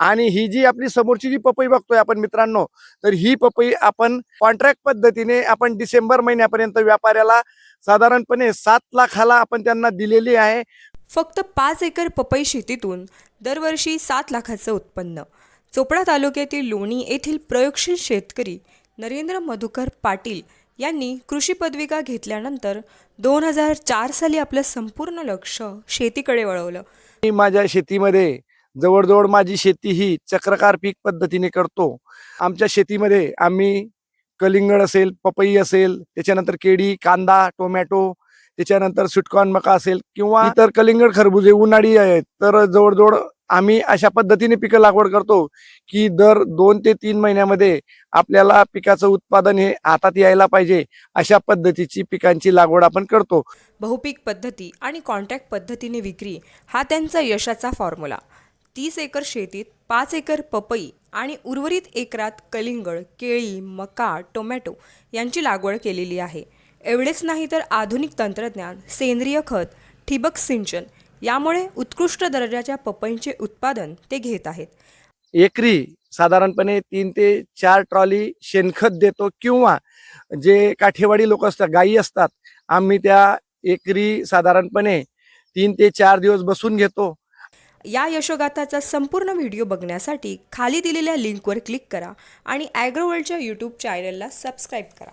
आणि ही जी आपली समोरची जी पपई बघतोय आपण मित्रांनो तर ही पपई आपण कॉन्ट्रॅक्ट पद्धतीने आपण डिसेंबर महिन्यापर्यंत व्यापाऱ्याला साधारणपणे सात लाखाला आपण त्यांना दिलेली आहे. फक्त पाच एकर पपई शेतीतून दरवर्षी सात लाखाचं उत्पन्न. चोपडा तालुक्यातील लोणी येथील प्रयोगशील शेतकरी नरेंद्र मधुकर पाटील यांनी कृषी पदविका घेतल्यानंतर दोन हजार चार साली आपलं संपूर्ण लक्ष शेतीकडे वळवलं. मी माझ्या शेतीमध्ये जवळजवळ माझी शेती ही चक्रकार पीक पद्धतीने करतो. आमच्या शेतीमध्ये आम्ही कलिंगड असेल पपई असेल त्याच्यानंतर केळी कांदा टोमॅटो त्याच्यानंतर सुटकॉन मका असेल किंवा इतर कलिंगड खरबुजे उन्हाळी आहेत तर जवळजवळ आम्ही अशा पद्धतीने पिकं लागवड करतो की दर दोन ते तीन महिन्यामध्ये आपल्याला पिकाचं उत्पादन हे हातात यायला पाहिजे अशा पद्धतीची पिकांची लागवड आपण करतो. बहुपीक पद्धती आणि कॉन्ट्रॅक्ट पद्धतीने विक्री हा त्यांचा यशाचा फॉर्म्युला. तीस एकर शेतीत पाच एकर पपई आणि उर्वरित एकरात कलिंगड केळी मका टोमॅटो यांची लागवड केलेली आहे. एवढेच नाही तर आधुनिक तंत्रज्ञान सेंद्रिय खत ठिबक सिंचन यामुळे उत्कृष्ट दर्जाच्या पपईंचे उत्पादन ते घेत आहेत. एकरी साधारणपणे तीन ते चार ट्रॉली शेणखत देतो किंवा जे काठेवाडी लोक असतात गायी असतात आम्ही त्या एकरी साधारणपणे तीन ते चार दिवस बसून घेतो. या यशोगाथाचा संपूर्ण व्हिडिओ बघण्यासाठी खाली दिलेल्या लिंकवर क्लिक करा आणि ॲग्रोवर्ल्डच्या यूट्यूब चॅनलला सबस्क्राईब करा.